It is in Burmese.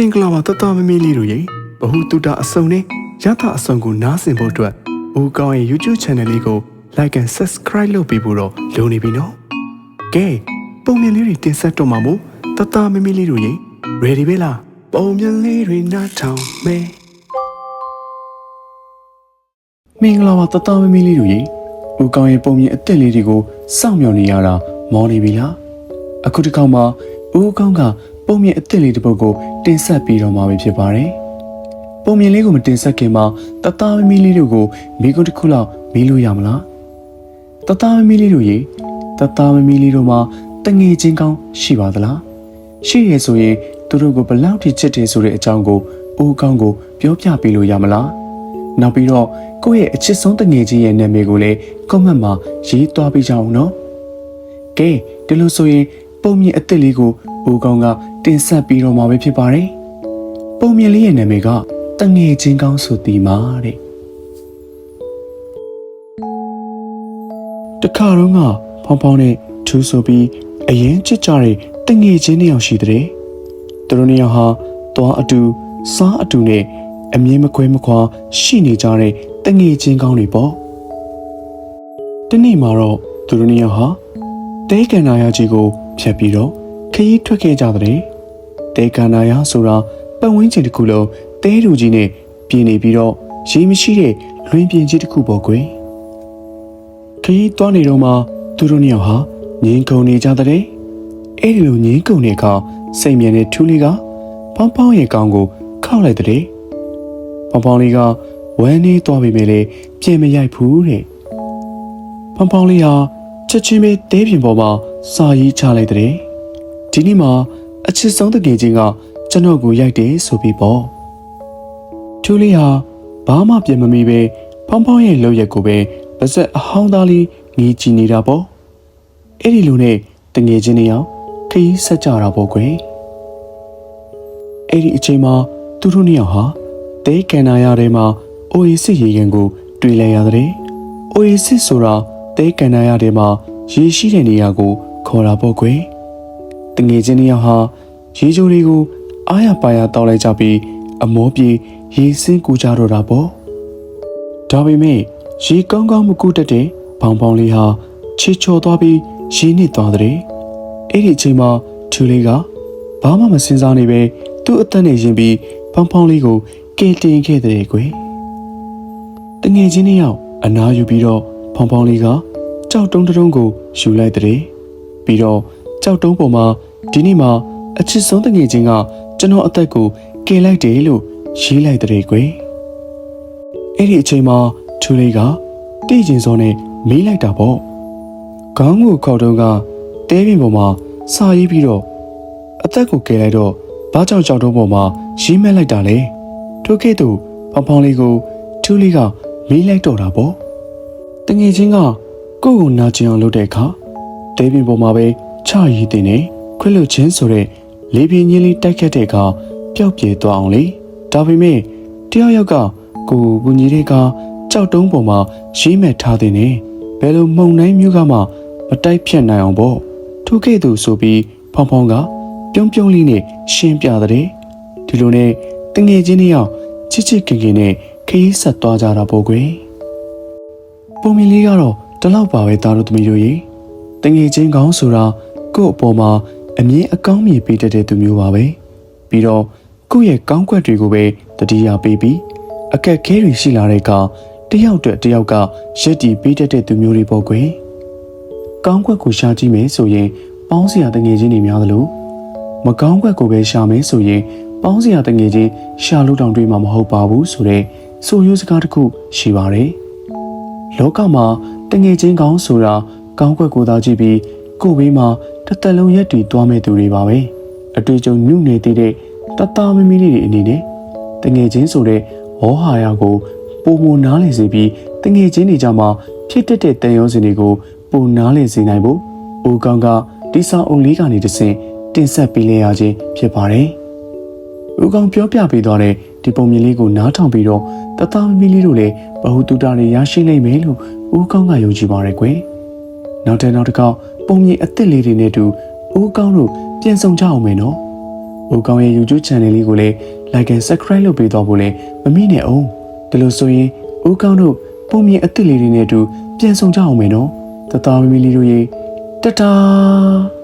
မင်္ဂလာပါတတမမီလေးတို့ရေဘ ഹു တုတအစုံနဲ့ရသအစုံကိုနားဆင်ဖို့အတွက်ဦးကောင်းရဲ့ YouTube Channel လေးကို Like and Subscribe လုပ်ပေးဖို့တော့လိုနေပြီနော်ကဲပုံမြင်လေးတွေတင်ဆက်တော့မှာမို့တတမမီလေးတို့ရေ Ready ပဲလားပုံမြင်လေးတွေနားထောင်မယ်မင်္ဂလာပါတတမမီလေးတို့ရေဦးကောင်းရဲ့ပုံမြင်အစ်စ်လေးတွေကိုစောင့်မျှော်နေရတာမောနေပြီလားအခုတစ်ခါမှဦးကောင်းက ပုံမြင်အစ်စ်လေးတစ်ပုဒ်ကိုတင်ဆက်ပြီးတော့မှာပဲဖြစ်ပါတယ်ပုံမြင်လေးကိုမတင်ဆက်ခင်မှာတတမမီလေးတို့ကိုမိကုန်းတစ်ခုလောက်မီးလို့ရမလားတတမမီလေးတို့ရေတတမမီလေးတို့မှာတငယ်ချင်းကောင်းရှိပါသလားရှိရဆိုရင်သူတို့ကိုဘယ်လောက်ထိချစ်တယ်ဆိုတဲ့အကြောင်းကိုဦးကောင်းကိုပြောပြပေးလို့ရမလားနောက်ပြီးတော့ကိုယ့်ရဲ့အချစ်ဆုံးတငယ်ချင်းရဲ့နာမည်ကိုလည်းကွန်မန့်မှာရေးသွားပေးကြအောင်နော်ကဲဒီလိုဆိုရင်ပုံမြင်အစ်စ်လေးကို ဦးကောင်းကတင်ဆက်ပြီးတော့မှာပဲဖြစ်ပါတယ်ပုံမြင်လေးရဲ့နာမည်ကတငယ်ချင်းကောင်းဆိုတီမာတဲ့တခါတော့ကဖောင်းဖောင်းနဲ့ထူးဆိုပြီးအရင်ချစ်ကြတဲ့တငယ်ချင်းနှစ်ယောက်ရှိတဲ့သူတို့နှစ်ယောက်ဟာသွားအတူစားအတူနဲ့အမြင်မခွဲမခွာရှိနေကြတဲ့တငယ်ချင်းကောင်းတွေပေါ့ဒီနေ့မှာတော့သူတို့နှစ်ယောက်ဟာတဲကန်နာရကြီးကိုဖြတ်ပြီးတော့ခ ရီးထွက်ခဲ့ကြတဲ့တဲကန်နာရဆိုတာပတ်ဝန်းကျင်တစ်ခုလုံးတဲတူကြီးနဲ့ပြည်နေပြီးတော့ရေမရှိတဲ့လွင်ပြင်ကြီးတစ်ခုပေါ့ကွယ်ခရီးသွားနေတော့မှသူတို့နှစ်ယောက်ဟာငင်းခုန်နေကြတဲ့အဲ့ဒီလိုငင်းခုန်တဲ့အခါစိတ်မြန်တဲ့ထူးလေးကပေါင်းပေါင်းရဲ့ကောင်းကိုခောက်လိုက်တဲ့ပေါင်းပေါင်းလေးကဝမ်းနေသွားပြီပဲလေပြင်မရိုက်ဘူးတဲ့ပေါင်းပေါင်းလေးဟာချက်ချင်းပဲတဲပြင်ပေါ်မှာစာရေးချလိုက်တဲ့ ဒီနေ့မှာအချစ်ဆုံးတကယ်ချင်းကကျွန်တော်ကိုရိုက်တယ်ဆိုပြီးပေါ့ထူးလေးဟာဘာမှပြင်မမိပဲဖောင်းဖောင်းရဲ့လောက်ရက်ကိုပဲပါဇက်အဟောင်းသားလေးငီးကြည့်နေတာပေါ့အဲ့ဒီလိုနဲ့တငယ်ချင်းတွေအောင်ခရီးဆက်ကြတာပေါ့ကွယ်အဲ့ဒီအချိန်မှာသူတို့နှစ်ယောက်ဟာတဲကန်နာရထဲမှာအိုအေစစ်ရေကန်ကို တွေ့လိုက်ရတဲ့အိုအေစစ်ဆိုတာတဲကန်နာရထဲမှာရေရှိတဲ့နေရာကိုခေါ်တာပေါ့ကွယ် တငယ်ချင်းနှစ်ယောက်ဟာရေချိုတွေကိုအားရပါရတောက်လိုက်ကြပြီးအမောပြေရေစင်းကူကြတော့တာပေါ့ဒါပေမဲ့ရေကောင်းကောင်းမကူတတ်တဲ့ဘောင်ဘောင်လေးဟာချီချော်သွားပြီးရေနစ်သွားတဲ့အဲ့ဒီအချိန်မှာထူလေးကဘာမှမစင်စားနေပဲသူ့အသက်နဲ့ရင်ပြီးဖောင်းဖောင်းလေးကိုကယ်တင်ခဲ့တဲ့ကွယ်တငယ်ချင်းနှစ်ယောက်အနားယူပြီးတော့ဖောင်းဖောင်းလေးကကြောက်တုံးတုံးကိုယူလိုက်တဲ့ပြီးတော့ကြောက်တုံးပေါ်မှာ ဒီနေ့မှာအချစ်ဆုံးတငယ်ချင်းကကျွန်တော်အသက်ကိုကယ်လိုက်တယ်လို့ရေးလိုက်တဲ့ကွယ်အဲ့ဒီအချိန်မှာထူလေးကတိကျင်စောနဲ့မေးလိုက်တာပေါ့ခေါင်းကိုခေါက်တုံးကတဲပြင်ပေါ်မှာစာရေးပြီးတော့အသက်ကိုကယ်လိုက်တော့ဘာကြောင့်ကြောက်တုံးပေါ်မှာရေးမဲ့လိုက်တာလဲထို့ကဲ့သို့ဖောင်ဖောင်လေးကိုထူလေးကမေးလိုက်တော့တာပေါ့တငယ်ချင်းကကိုယ့်ကိုနာကျင်အောင်လုပ်တဲ့အခါတဲပြင်ပေါ်မှာပဲချရည်တင်နေ ခွင့်လွတ်ခြင်းဆိုတဲ့လေပြင်းကြီးလေးတိုက်ခတ်တဲ့အခါပျောက်ပြေသွားအောင်လေဒါပေမဲ့တယောက်ယောက်ကကိုယ်ကူညီတဲ့အခါကြောက်တုံးပေါ်မှာရေးမဲ့ထားတဲ့နေဘယ်လိုမှုန်တိုင်းမျိုးကမှမတိုက်ဖြတ်နိုင်အောင်ပေါ့ထို့ကဲ့သို့ဆိုပြီးဖောင်ဖောင်ကပြုံးပြုံးလေးနဲ့ရှင်းပြတဲ့ဒီလိုနဲ့တငယ်ချင်းတွေရောက်ချစ်ချစ်ခင်ခင်နဲ့ခရီးဆက်သွားကြတာပေါ့ကွယ်ပုံမီလေးကတော့တလောက်ပါပဲသားတို့သမီးတို့ရေတငယ်ချင်းကောင်းဆိုတာကိုယ့်အပေါ်မှာ အမြင်အကောင်းမြင်ပေးတတ်တဲ့သူမျိုးပါပဲပြီးတော့ကိုယ့်ရဲ့ကောင်းကွက်တွေကိုပဲတတိယပေးပြီးအခက်ခဲတွေရှိလာတဲ့အခါတယောက်တယောက်ကရက်တီပေးတတ်တဲ့သူမျိုးတွေပေါ့ကွယ်ကောင်းကွက်ကိုရှာကြည့်မယ်ဆိုရင်ပေါင်းစရာတငယ်ချင်းတွေများသလိုမကောင်းကွက်ကိုပဲရှာမယ်ဆိုရင်ပေါင်းစရာတငယ်ချင်းရှာလို့တောင်တွေ့မှာမဟုတ်ပါဘူးဆိုတော့ဆိုရိုးစကားတစ်ခုရှိပါတယ်လောကမှာတငယ်ချင်းကောင်းဆိုတာကောင်းကွက်ကိုသာကြည့်ပြီးကိုယ်ဘေးမှာ တစ်သက်လုံးရက်တည်သွားမဲ့သူတွေပါပဲအတွေ့အကြုံညှို့နေသေးတဲ့တသားမမီလေးတွေအနေနဲ့တငယ်ချင်းဆိုတဲ့ဝေါ်ဟာရကိုပုံမနားလည်စေပြီးတငယ်ချင်းတွေကြမှာဖြစ်တတ်တဲ့တန်ရုံးစင်တွေကိုပုံနားလည်စေနိုင်ဖို့အိုကောင်ကတိဆောင်းအုံလေးကနေတဆင့်တင်ဆက်ပေးလေရခြင်းဖြစ်ပါတယ်။ဦးကောင်ပြောပြပေးသွားတဲ့ဒီပုံမြင်လေးကိုနားထောင်ပြီးတော့တသားမမီလေးတို့လည်းဘ ഹു တုတာတွေရရှိနိုင်မယ်လို့ဦးကောင်ကယုံကြည်ပါတယ်ကွယ်။နောက်တဲ့နောက်တစ်ခေါက် ပုံမြင်အစ်စ်လေးတွေနဲ့တူဦးကောင်းတို့ပြန်ဆောင်ကြအောင်မယ်နော်ဦးကောင်းရဲ့ YouTube channel လေးကိုလည်း like and subscribe လုပ်ပေးတော့ဖို့လည်းမမိနဲ့အောင်ဒါလို့ဆိုရင်ဦးကောင်းတို့ပုံမြင်အစ်စ်လေးတွေနဲ့အတူပြန်ဆောင်ကြအောင်မယ်နော်တသားမီမီလေးတို့ရေတတား